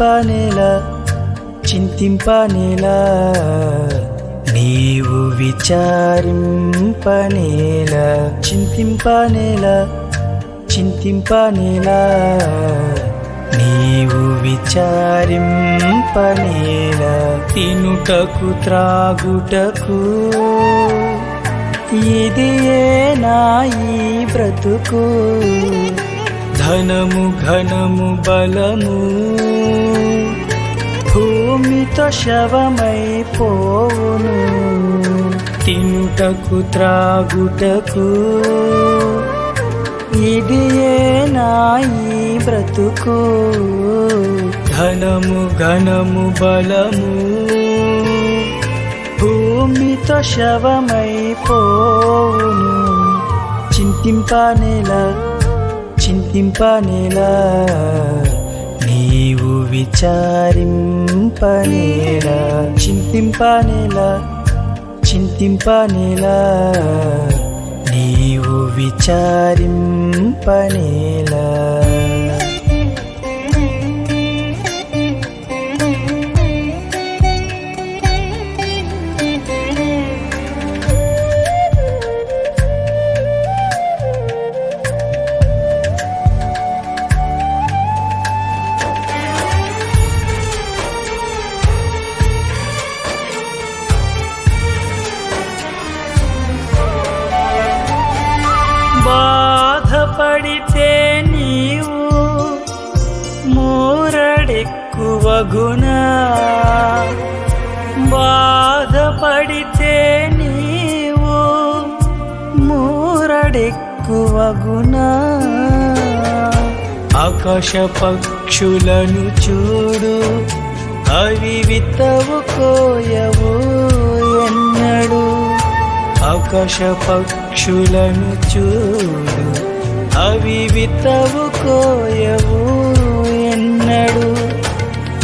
చింతింపనేలా చింతింపనేలా నీవు విచారింపనేలా చింతింపనేలా చింతింపనేలా నీవు విచారింపనేలా తినుటకు త్రాగుటకు ఇది నా ఈ బ్రతుకు? ఘనము ఘనము బలము. భూమితో శవమైపోవును తినుటకు త్రాగుటకు. ఇది నాయి బ్రతుకు? ఘనము ఘనము బలము. భూమితో శవమైపోవును చింతింపనేలా చింతింపనేలా నీవు విచారింపనేలా. చింతింపనేలా చింతింపనేలా నీవు విచారింపనేలా. మూరడెక్కువగునా బాధపడితే నీవు మూరడెక్కువగునా. ఆకాశ పక్షులను చూడు అవి విత్తవు కోయవు ఎన్నడు. ఆకాశ పక్షులను చూడు అవి విత్తవు కోయవు ఎన్నడు.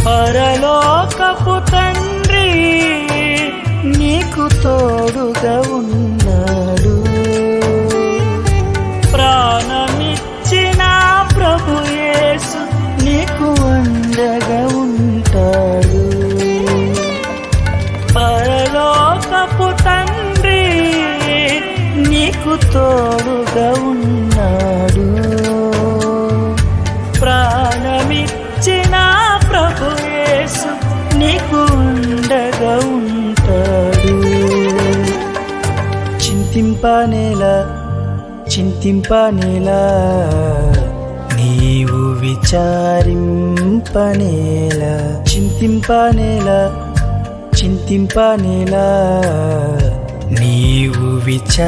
పరలోకపు తండ్రి నీకు తోడుగా ఉన్నాడు. ప్రాణమిచ్చిన ప్రభు యేసు నీకు ఉండగా ఉంటాడు. పరలోకపు తండ్రి నీకు తోడుగా చింతింపనేలా చింతింపనేలా నీవు విచారింపనేలా చింతింపనేలా చింతింపనేలా నీవు విచారింపనేలా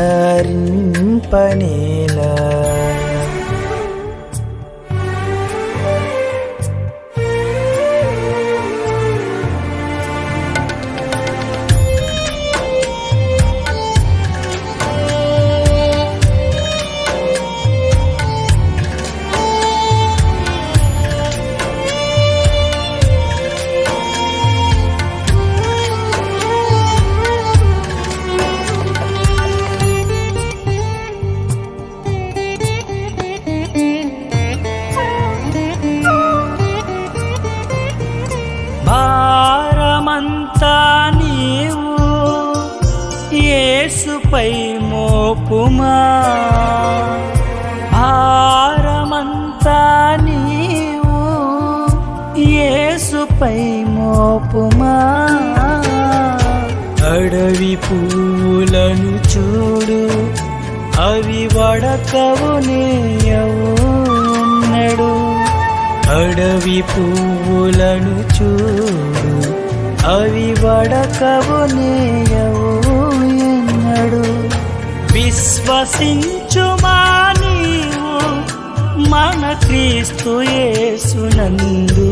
పై మోపుమా. భారమంతా నీవు యేసుపై మోపుమా. అడవి పువ్వులను చూడు అవి వడకవు నేయవున్నడు అడవి పువ్వులను చూడు అవి వడకవు నేయవు విశ్వసించుమా నీవు మన క్రీస్తు యేసునందు.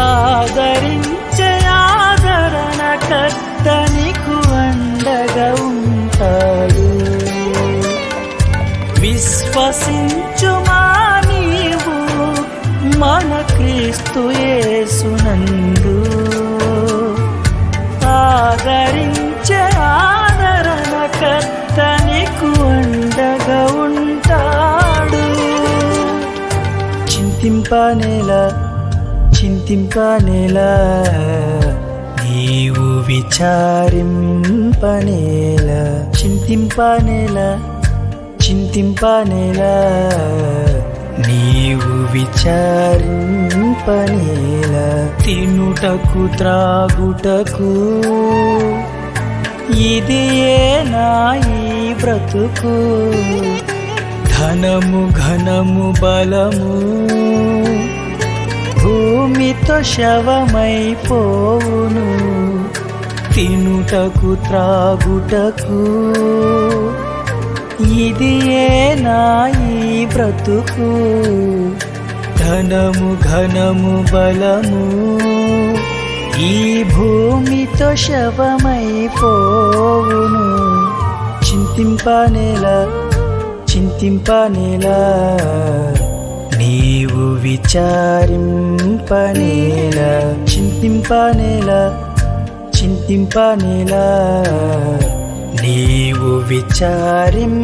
ఆదరించే ఆదరణ కర్తనికు అండగా ఉంటాడు. విశ్వసించుమా నీవు మన క్రీస్తు యేసునందు. ఆదరించ కర్త నీకు అండగా ఉంటాడు. చింతింపనేలా చింతింపనేలా నీవు విచారింపనేలా. చింతింపనేలా చింతింపనేలా నీవు విచారింపనేలా. తినుటకు త్రాగుటకు ఇది ఏ నా ఈ బ్రతుకు? ధనము ఘనము బలము. భూమితో శవమైపోవును. తినుటకు త్రాగుటకు. ఇది ఏ నా ఈ బ్రతుకు? ధనము ఘనము బలము. ఈ భూమితో శవమైపోవును. చింతింపనేలా చింతింపనేలా నీవు విచారింపనేలా చింతింపనేలా చింతింపనేలా నీవు విచారింపనేలా